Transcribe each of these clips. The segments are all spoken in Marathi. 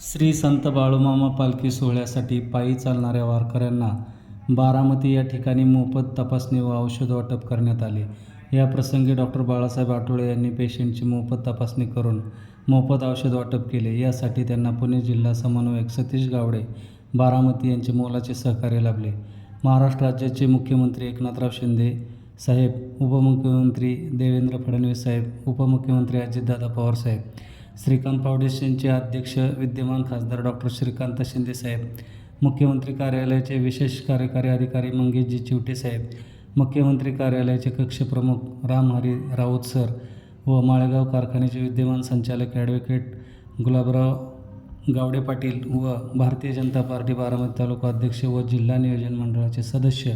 श्री संत बाळूमामा पालखी सोहळ्यासाठी पायी चालणाऱ्या वारकऱ्यांना बारामती या ठिकाणी मोफत तपासणी व औषध वाटप करण्यात आले. या प्रसंगी डॉक्टर बाळासाहेब आठवळे यांनी पेशंटची मोफत तपासणी करून मोफत औषध वाटप केले. यासाठी त्यांना पुणे जिल्हा समन्वयक सतीश गावडे बारामती यांचे मोलाचे सहकार्य लाभले. महाराष्ट्र राज्याचे मुख्यमंत्री एकनाथराव शिंदे साहेब उपमुख्यमंत्री देवेंद्र फडणवीस साहेब उपमुख्यमंत्री अजितदादा पवार साहेब श्रीकांत फाउंडेशनचे अध्यक्ष विद्यमान खासदार डॉक्टर श्रीकांत शिंदे साहेब मुख्यमंत्री कार्यालयाचे विशेष कार्यकारी अधिकारी मंगेशजी चिवटे साहेब मुख्यमंत्री कार्यालयाचे कक्षप्रमुख रामहरी राऊत सर व माळेगाव कारखान्याचे विद्यमान संचालक ॲडव्होकेट गुलाबराव गावडे पाटील व भारतीय जनता पार्टी बारामती तालुका अध्यक्ष व जिल्हा नियोजन मंडळाचे सदस्य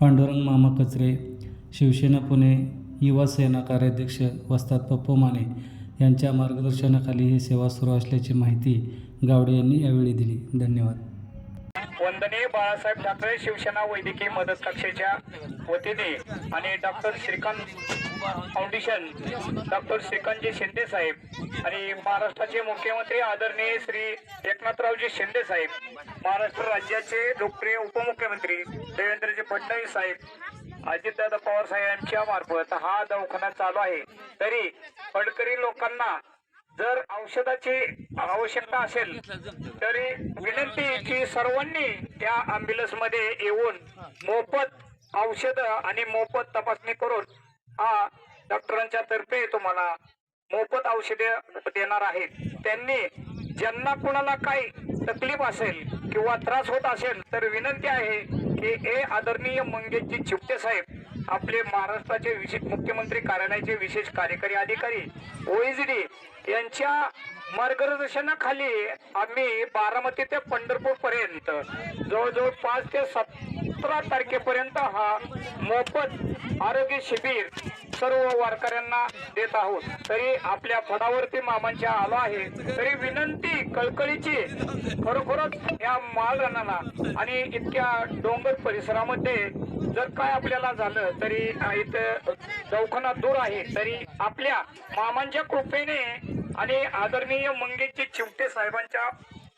पांडुरंग मामा कचरे शिवसेना पुणे युवा सेना कार्याध्यक्ष वस्ताद पप्पू माने यांच्या मार्गदर्शनाखाली ही सेवा सुरू असल्याची माहिती गावडे यांनी यावेळी दिली. धन्यवाद. वंदनीय बाळासाहेब ठाकरे शिवसेना वैद्यकीय मदत कक्षाच्या वतीने आणि डॉक्टर श्रीकांत फाउंडेशन डॉक्टर श्रीकांतजी शिंदे साहेब आणि महाराष्ट्राचे मुख्यमंत्री आदरणीय श्री एकनाथरावजी शिंदे साहेब महाराष्ट्र राज्याचे लोकप्रिय उपमुख्यमंत्री देवेंद्रजी फडणवीस साहेब अजितदादा पवार साहेबांच्या मार्फत हा दवाखाना चालू आहे. तरी फडकरी लोकांना जर औषधाची आवश्यकता असेल तरी विनंती की सर्वांनी त्या अँब्युलन्समध्ये येऊन मोफत औषध आणि मोफत तपासणी करून हा डॉक्टरांच्या तर्फे तुम्हाला मोफत औषधे देणार आहेत. त्यांनी ज्यांना कुणाला काही तकलीफ असेल किंवा त्रास होत असेल तर विनंती आहे की ए आदरणीय मंगेशजी चिपटे साहेब आपले महाराष्ट्राचे विशेष मुख्यमंत्री कार्यालयाचे विशेष कार्यकारी अधिकारी ओएसडी यांच्या मार्गदर्शनाखाली आम्ही बारामती ते पंढरपूर पर्यंत जवळजवळ पाच ते सतरा तारखेपर्यंत हा मोफत आरोग्य शिबिर सर्व वारकऱ्यांना देत आहोत. तरी आपल्या फडावरती मामांच्या आलो आहे. तरी विनंती कळकळीची. खरोखरच या माळरानाला आणि इतक्या डोंगर परिसरामध्ये जर काय आपल्याला झालं तरी इथं दवाखाना दूर आहे. तरी आपल्या मामांच्या कृपेने आणि आदरणीय मंगेशजी चिवटे साहेबांच्या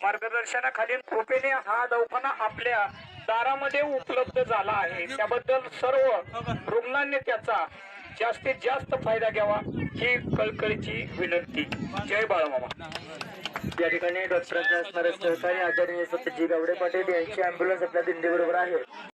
मार्गदर्शनाखाली कृपेने हा दवाखाना आपल्या दारामध्ये उपलब्ध झाला आहे. त्याबद्दल सर्व रुग्णांनी त्याचा जास्तीत जास्त फायदा घ्यावा ही कळकळीची विनंती. जय बाळामामा. या ठिकाणी डॉक्टरांचे असणारे सहकारी आदरणीय सत्यजी गावडे पाटील यांची अँब्युलन्स आपल्या दिंडी बरोबर आहे.